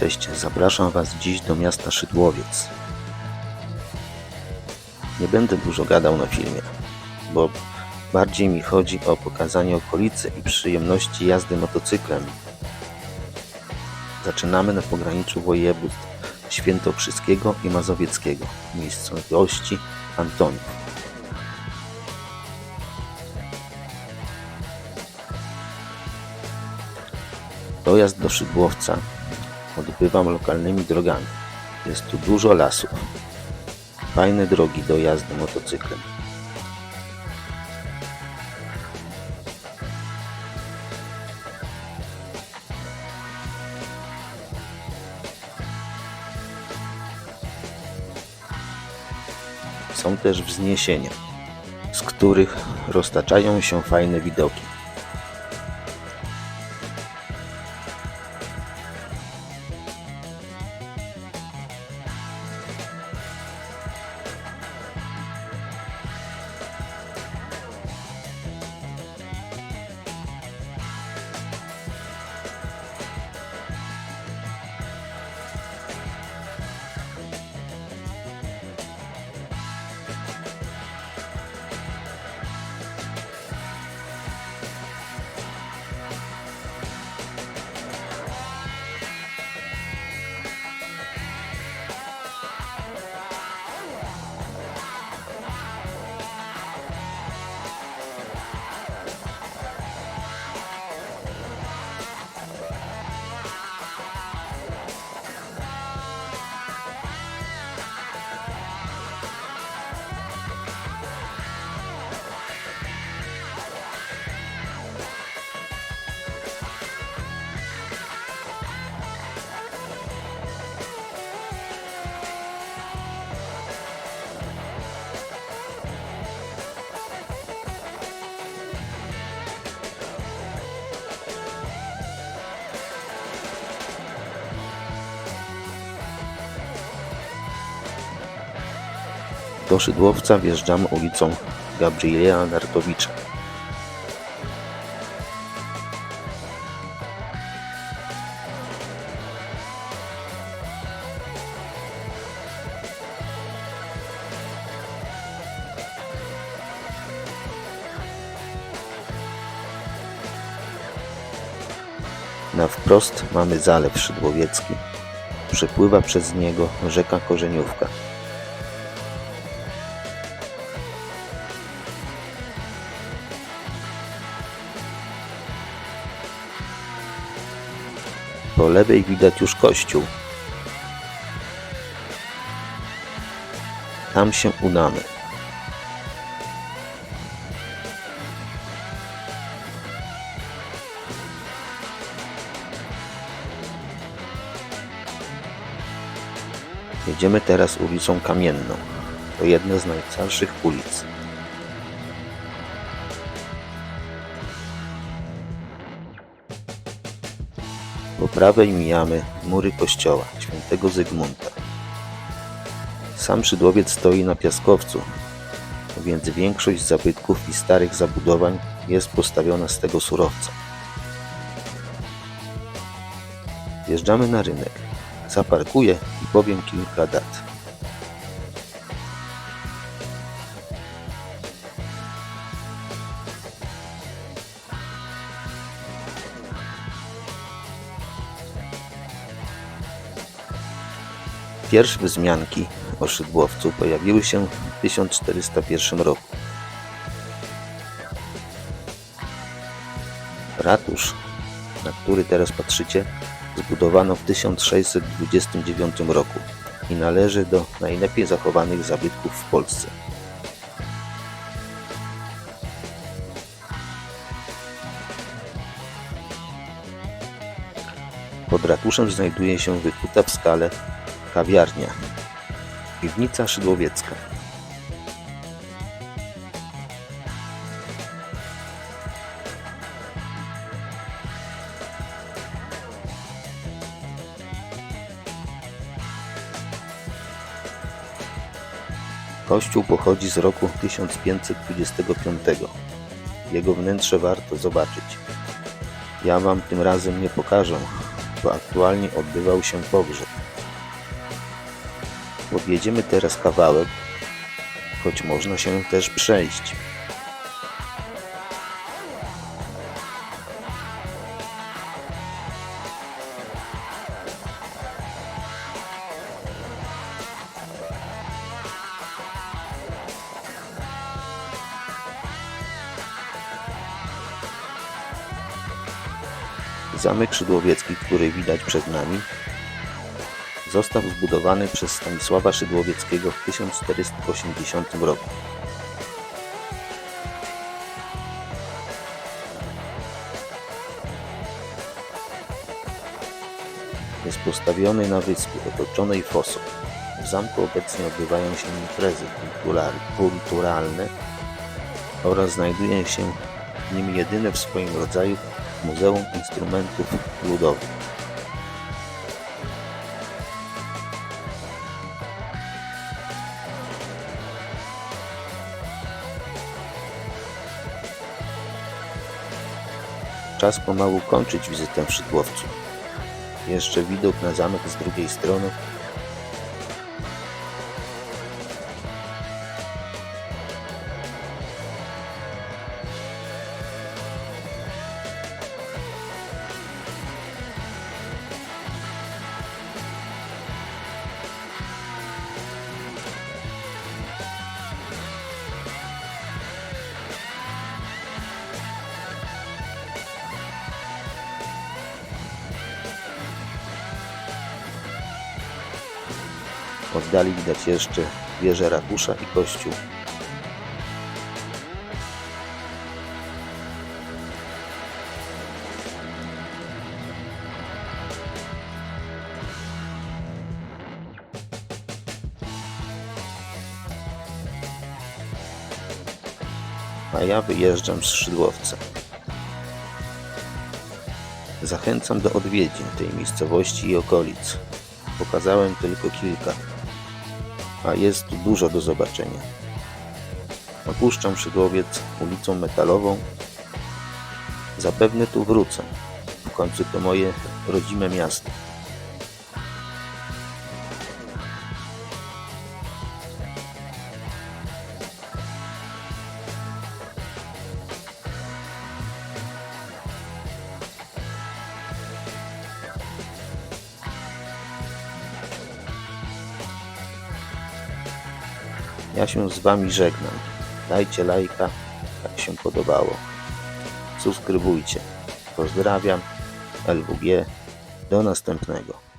Cześć, zapraszam Was dziś do miasta Szydłowiec. Nie będę dużo gadał na filmie, bo bardziej mi chodzi o pokazanie okolicy i przyjemności jazdy motocyklem. Zaczynamy na pograniczu województw świętokrzyskiego i mazowieckiego, miejscowości Antoniów. Dojazd do Szydłowca odbywam lokalnymi drogami. Jest tu dużo lasów. Fajne drogi do jazdy motocyklem. Są też wzniesienia, z których roztaczają się fajne widoki. Do Szydłowca wjeżdżamy ulicą Gabriela Nartowicza. Na wprost mamy Zalew Szydłowiecki. Przepływa przez niego rzeka Korzeniówka. Po lewej widać już kościół. Tam się udamy. Jedziemy teraz ulicą Kamienną. To jedna z najstarszych ulic. Po prawej mijamy mury kościoła świętego Zygmunta. Sam Szydłowiec stoi na piaskowcu, więc większość zabytków i starych zabudowań jest postawiona z tego surowca. Wjeżdżamy na rynek. Zaparkuję i powiem kilka dat. Pierwsze wzmianki o Szydłowcu pojawiły się w 1401 roku. Ratusz, na który teraz patrzycie, zbudowano w 1629 roku i należy do najlepiej zachowanych zabytków w Polsce. Pod ratuszem znajduje się wykuta w skale kawiarnia, piwnica szydłowiecka. Kościół pochodzi z roku 1525. Jego wnętrze warto zobaczyć. Ja wam tym razem nie pokażę, bo aktualnie odbywał się pogrzeb. Podjedziemy teraz kawałek, choć można się też przejść. Zamek Szydłowiecki, który widać przed nami, został zbudowany przez Stanisława Szydłowieckiego w 1480 roku. Jest postawiony na wyspie otoczonej fosą. W zamku obecnie odbywają się imprezy kultural- kulturalne oraz znajduje się w nim jedyne w swoim rodzaju Muzeum Instrumentów Ludowych. Czas pomału kończyć wizytę w Szydłowcu. Jeszcze widok na zamek z drugiej strony. Oddali widać jeszcze wieżę ratusza i kościół. A ja wyjeżdżam z Szydłowca. Zachęcam do odwiedzin tej miejscowości i okolic. Pokazałem tylko kilka, a jest dużo do zobaczenia. Opuszczam Szydłowiec ulicą Metalową. Zapewne tu wrócę. W końcu to moje rodzime miasto. Ja się z Wami żegnam. Dajcie lajka, jak się podobało. Subskrybujcie. Pozdrawiam. LWG. Do następnego.